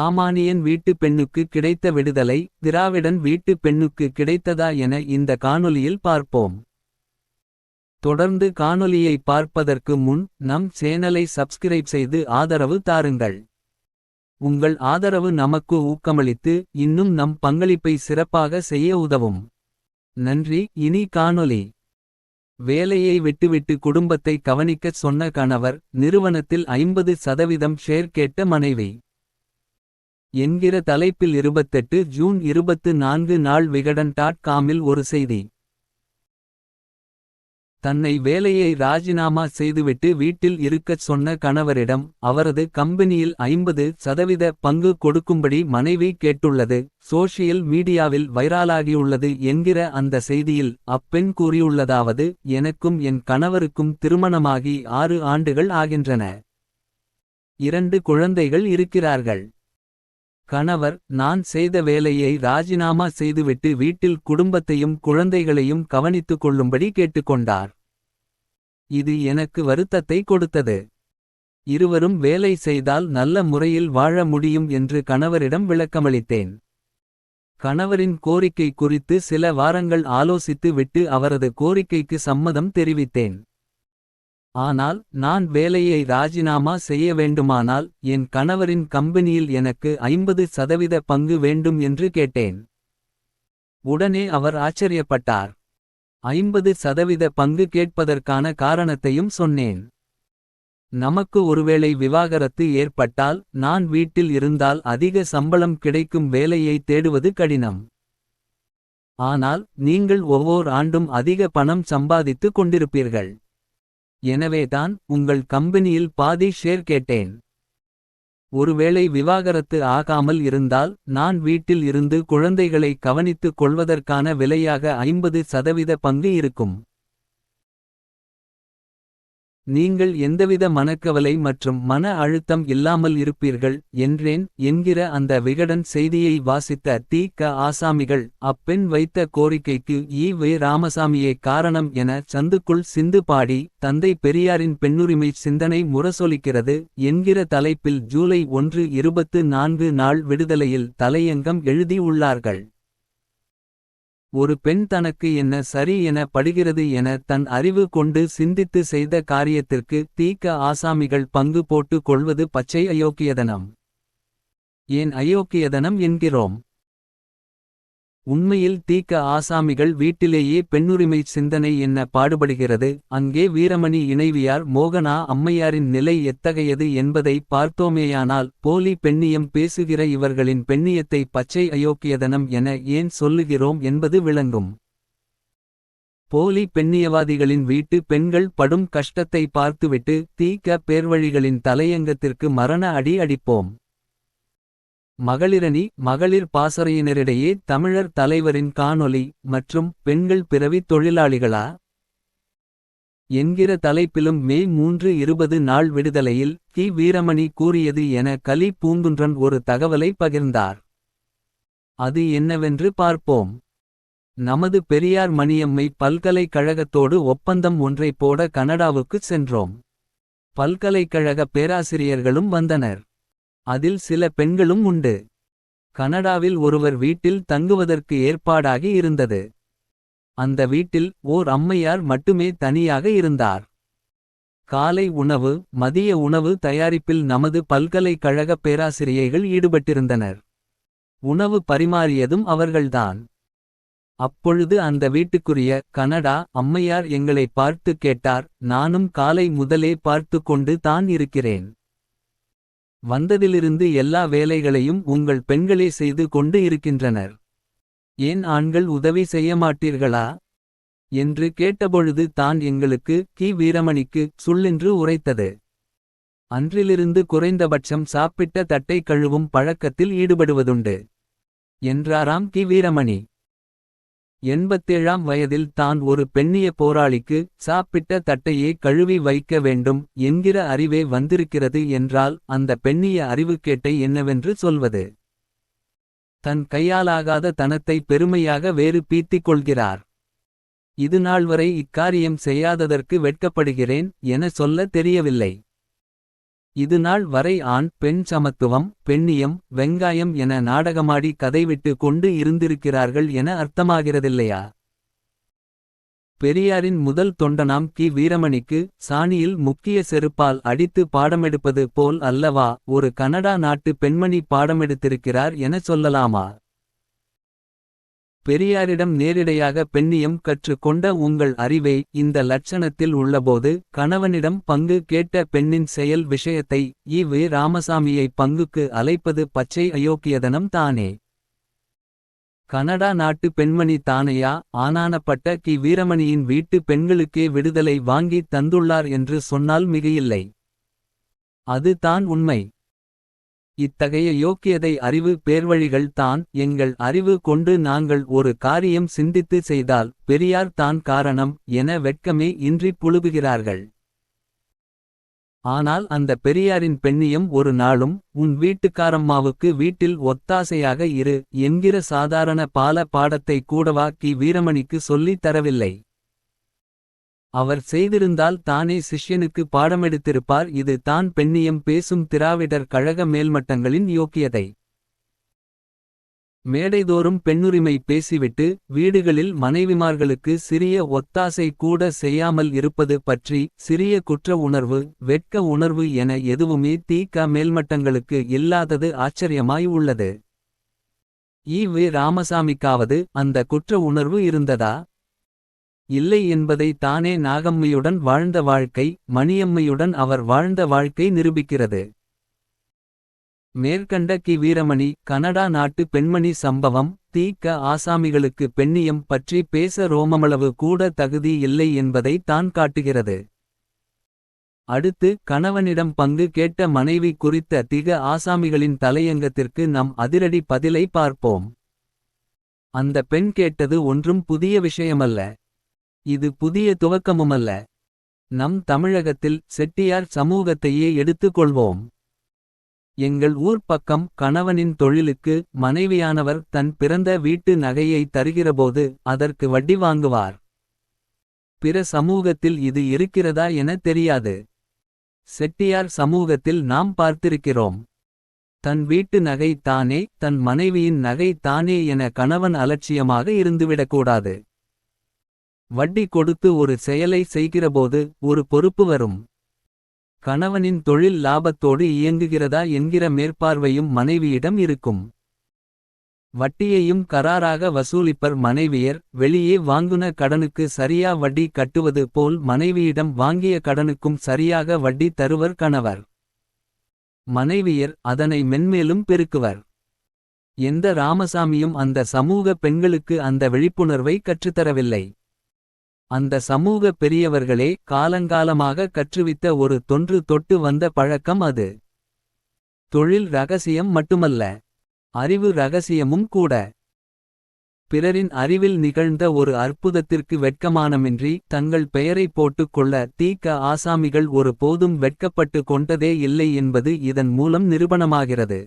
ராமானியன் வீட்டு பெண்ணுக்கு கிடைத்த விடுதலை திராவிடன் வீட்டு பெண்ணுக்கு கிடைத்ததா என இந்த காணொலியில் பார்ப்போம். தொடர்ந்து காணொலியை பார்ப்பதற்கு முன் நம் சேனலை சப்ஸ்கிரைப் செய்து ஆதரவு தாருங்கள். உங்கள் ஆதரவு நமக்கு ஊக்கமளித்து இன்னும் நம் பங்களிப்பை சிறப்பாக செய்ய உதவும். நன்றி இனி காணொலி வேலையை விட்டுவிட்டு குடும்பத்தை கவனிக்கச் சொன்ன கணவர் நிறுவனத்தில் ஐம்பது சதவீதம் ஷேர் கேட்ட மனைவி. என்கிற தலைப்பில் 28 ஜூன் 24 நாள் விகடன் டாட் காமில் ஒரு செய்தி. தன்னை வேலையை ராஜினாமா செய்துவிட்டு வீட்டில் இருக்கச் சொன்ன கணவரிடம் அவரது கம்பெனியில் ஐம்பது சதவீத பங்கு கொடுக்கும்படி மனைவி கேட்டுள்ளது சோஷியல் மீடியாவில் வைரலாகியுள்ளது என்கிற அந்த செய்தியில் அப்பெண் கூறியுள்ளதாவது எனக்கும் என் கணவருக்கும் திருமணமாகி ஆறு ஆண்டுகள் ஆகின்றன. இரண்டு குழந்தைகள் இருக்கிறார்கள். கணவர் நான் செய்த வேலையை ராஜினாமா செய்துவிட்டு வீட்டில் குடும்பத்தையும் குழந்தைகளையும் கவனித்துக் கொள்ளும்படி கேட்டுக்கொண்டார். இது எனக்கு வருத்தத்தை கொடுத்தது. இருவரும் வேலை செய்தால் நல்ல முறையில் வாழ முடியும் என்று கணவரிடம் விளக்கமளித்தேன். கணவரின் கோரிக்கை குறித்து சில வாரங்கள் ஆலோசித்து விட்டு அவரது கோரிக்கைக்கு சம்மதம் தெரிவித்தேன். ஆனால் நான் வேலையை ராஜினாமா செய்ய வேண்டுமானால் என் கணவரின் கம்பெனியில் எனக்கு ஐம்பது சதவீத பங்கு வேண்டும் என்று கேட்டேன். உடனே அவர் ஆச்சரியப்பட்டார். ஐம்பது சதவீத பங்கு கேட்பதற்கான காரணத்தையும் சொன்னேன். நமக்கு ஒருவேளை விவாகரத்து ஏற்பட்டால் நான் வீட்டில் இருந்தால் அதிக சம்பளம் கிடைக்கும் வேலையை தேடுவது கடினம். ஆனால் நீங்கள் ஒவ்வோர் ஆண்டும் அதிக பணம் சம்பாதித்து கொண்டிருப்பீர்கள். எனவேதான் உங்கள் கம்பெனியில் பாதி ஷேர் கேட்டேன். ஒருவேளை விவாகரத்து ஆகாமல் இருந்தால் நான் வீட்டில் இருந்து குழந்தைகளை கவனித்துக் கொள்வதற்கான விலையாக ஐம்பது சதவீத பங்கு இருக்கும். நீங்கள் எந்தவித மனக்கவலை மற்றும் மன அழுத்தம் இல்லாமல் இருப்பீர்கள் என்றேன் என்கிற அந்த விகடன் செய்தியை வாசித்த தி. க. ஆசாமிகள் அப்பெண் வைத்த கோரிக்கைக்கு ஈ வே. ராமசாமியே காரணம் என சந்துக்குள் சிந்து பாடி தந்தை பெரியாரின் பெண்ணுரிமை சிந்தனை முரசொலிக்கிறது என்கிற தலைப்பில் ஜூலை ஒன்று இருபத்து நான்கு நாள் விடுதலையில் தலையங்கம் எழுதி உள்ளார்கள். ஒரு பெண் தனக்கு என்ன சரி என படுகிறது என தன் அறிவு கொண்டு சிந்தித்து செய்த காரியத்திற்கு தீக்க ஆசாமிகள் பங்கு போட்டு கொள்வது பச்சை அயோக்கியதனம். ஏன் அயோக்கியதனம் என்கிறோம். உண்மையில் தீக்க ஆசாமிகள் வீட்டிலேயே பெண்ணுரிமை சிந்தனை என்ன பாடுபடுகிறது அங்கே வீரமணி இணைவியார் மோகனா அம்மையாரின் நிலை எத்தகையது என்பதை பார்த்தோமேயானால் போலி பெண்ணியம் பேசுகிற இவர்களின் பெண்ணியத்தை பச்சை அயோக்கியதனம் என ஏன் சொல்லுகிறோம் என்பது விளங்கும். போலி பெண்ணியவாதிகளின் வீட்டு பெண்கள் படும் கஷ்டத்தை பார்த்துவிட்டு தீக்க பேர்வழிகளின் தலையங்கத்திற்கு மரண அடி அடிப்போம். மகளிரணி மகளிர் பாசறையினரிடையே தமிழர் தலைவரின் காணொலி மற்றும் பெண்கள் பிறவி தொழிலாளிகளா. என்கிற தலைப்பிலும் மே மூன்று இருபது நாள் விடுதலையில் கி வீரமணி கூறியது என கலி பூங்குன்றன் ஒரு தகவலை பகிர்ந்தார். அது என்னவென்று பார்ப்போம். நமது பெரியார் மணியம்மை பல்கலைக்கழகத்தோடு ஒப்பந்தம் ஒன்றை போட கனடாவுக்குச் சென்றோம். பல்கலைக்கழக பேராசிரியர்களும் வந்தனர். அதில் சில பெண்களும் உண்டு. கனடாவில் ஒருவர் வீட்டில் தங்குவதற்கு ஏற்பாடாகி இருந்தது. அந்த வீட்டில் ஓர் அம்மையார் மட்டுமே தனியாக இருந்தார். காலை உணவு மதிய உணவு தயாரிப்பில் நமது பல்கலைக்கழக பேராசிரியைகள் ஈடுபட்டிருந்தனர். உணவு பரிமாறியதும் அவர்கள்தான். அப்பொழுது அந்த வீட்டுக்குரிய கனடா அம்மையார் எங்களை பார்த்து கேட்டார் நானும் காலை முதலே பார்த்து கொண்டு தான் இருக்கிறேன். வந்ததிலிருந்து எல்லா வேலைகளையும் உங்கள் பெண்களே செய்து கொண்டு இருக்கின்றனர். ஏன் ஆண்கள் உதவி செய்ய மாட்டீர்களா. என்று கேட்டபொழுது தான் எங்களுக்கு கி வீரமணிக்கு சுள்ளென்று உரைத்தது. அன்றிலிருந்து குறைந்தபட்சம் சாப்பிட்ட தட்டை கழுவும் பழக்கத்தில் ஈடுபடுவதுண்டு. என்றாராம் கி வீரமணி. எண்பத்தேழாம் வயதில் தான் ஒரு பெண்ணிய போராளிக்கு சாப்பிட்ட தட்டையே கழுவி வைக்க வேண்டும் என்கிற அறிவே வந்திருக்கிறது என்றால் அந்த பெண்ணிய அறிவுக்கேட்டை என்னவென்று சொல்வது. தன் கையாலாகாத தனத்தை பெருமையாக வேறு பீத்திக் கொள்கிறார். இது நாள்வரை இக்காரியம் செய்யாததற்கு வெட்கப்படுகிறேன் என சொல்ல தெரியவில்லை. இது நாள் வரை ஆண் பெண் சமத்துவம் பெண்ணியம் வெங்காயம் என நாடகமாடி கதைவிட்டு கொண்டு இருந்திருக்கிறார்கள் என அர்த்தமாகிறதில்லையா? பெரியாரின் முதல் தொண்டனாம் கி. வீரமணிக்கு சாணியில் முக்கிய செருப்பால் அடித்து பாடமெடுப்பது போல் அல்லவா ஒரு கனடா நாட்டு பெண்மணி பாடமெடுத்திருக்கிறார் என சொல்லலாமா? பெரியாரிடம் நேரிடையாக பெண்ணியம் கற்று கொண்ட உங்கள் அறிவை இந்த லட்சணத்தில் உள்ளபோது கணவனிடம் பங்கு கேட்ட பெண்ணின் செயல் விஷயத்தை இ. வி. ராமசாமியை பங்குக்கு அலைப்பது பச்சை அயோக்கியதனம் தானே. கனடா நாட்டு பெண்மணி தானையா ஆனானப்பட்ட கி. வீரமணியின் வீட்டு பெண்களுக்கே விடுதலை வாங்கி தந்துள்ளார் என்று சொன்னால் மிகையில்லை. அது தான் உண்மை. இத்தகைய யோக்கியதை அறிவு பேர்வழிகள் தான் எங்கள் அறிவு கொண்டு நாங்கள் ஒரு காரியம் சிந்தித்து செய்தால் பெரியார் தான் காரணம் என வெட்கமே இன்றி புழுகுகிறார்கள். ஆனால் அந்த பெரியாரின் பெண்ணியம் ஒரு நாளும் உன் வீட்டுக்காரம்மாவுக்கு வீட்டில் ஒத்தாசையாக இரு என்கிற சாதாரண பால பாடத்தை கூடவா கி வீரமணிக்கு சொல்லித் தரவில்லை. அவர் செய்திருந்தால் தானே சிஷ்யனுக்கு பாடமெடுத்திருப்பார். இது தான் பெண்ணியம் பேசும் திராவிடர் கழக மேல்மட்டங்களின் யோக்கியதை. மேடைதோறும் பெண்ணுரிமை பேசிவிட்டு வீடுகளில் மனைவிமார்களுக்கு சிறிய ஒத்தாசை கூட செய்யாமல் இருப்பது பற்றி சிறிய குற்ற உணர்வு வெட்க உணர்வு என எதுவுமே தீக்க மேல்மட்டங்களுக்கு இல்லாதது ஆச்சரியமாய் உள்ளது. ஈ வே ராமசாமிக்காவது அந்த குற்ற உணர்வு இருந்ததா? இல்லை என்பதை தானே நாகம்மையுடன் வாழ்ந்த வாழ்க்கை மணியம்மையுடன் அவர் வாழ்ந்த வாழ்க்கை நிரூபிக்கிறது. மேற்கண்ட கி. வீரமணி கனடா நாட்டு பெண்மணி சம்பவம் தீக்க ஆசாமிகளுக்கு பெண்ணியம் பற்றி பேச ரோமமளவு கூட தகுதி இல்லை என்பதை தான் காட்டுகிறது. அடுத்து கணவனிடம் பங்கு கேட்ட மனைவி குறித்த திக ஆசாமிகளின் தலையங்கத்திற்கு நம் அதிரடி பதிலை பார்ப்போம். அந்த பெண் கேட்டது ஒன்றும் புதிய விஷயமல்ல. இது புதிய துவக்கமுமல்ல. நம் தமிழகத்தில் செட்டியார் சமூகத்தையே எடுத்துக் கொள்வோம் எங்கள் ஊர் பக்கம் கணவனின் தொழிலுக்கு மனைவியானவர் தன் பிறந்த வீட்டு நகையை தருகிறபோது அதற்கு வட்டி வாங்குவார். பிற சமூகத்தில் இது இருக்கிறதா என தெரியாது. செட்டியார் சமூகத்தில் நாம் பார்த்திருக்கிறோம். தன் வீட்டு நகை தானே தன் மனைவியின் நகை தானே என கணவன் அலட்சியமாக இருந்துவிடக்கூடாது. வட்டி கொடுத்து ஒரு செயலை செய்கிறபோது ஒரு பொறுப்பு வரும். கணவனின் தொழில் லாபத்தோடு இயங்குகிறதா என்கிற மேற்பார்வையும் மனைவியிடம் இருக்கும். வட்டியையும் கராராக வசூலிப்பர் மனைவியர் வெளியே வாங்குன கடனுக்கு சரியா வட்டி கட்டுவது போல் மனைவியிடம் வாங்கிய கடனுக்கும் சரியாக வட்டி தருவர் கணவர். மனைவியர் அதனை மென்மேலும் பெருக்குவர். எந்த ராமசாமியும் அந்த சமூக பெண்களுக்கு அந்த விழிப்புணர்வை கற்றுத்தரவில்லை. அந்த சமூக பெரியவர்களே காலங்காலமாக கற்றுவித்த ஒரு தொன்று தொட்டு வந்த பழக்கம் அது. தொழில் ரகசியம் மட்டுமல்ல அறிவு ரகசியமும் கூட. பிறரின் அறிவில் நிகழ்ந்த ஒரு அற்புதத்திற்கு வெட்கமானமின்றி தங்கள் பெயரை போட்டுக் கொள்ள தீக்க ஆசாமிகள் ஒரு போதும் வெட்கப்பட்டு கொண்டதே இல்லை என்பது இதன் மூலம் நிரூபணமாகிறது.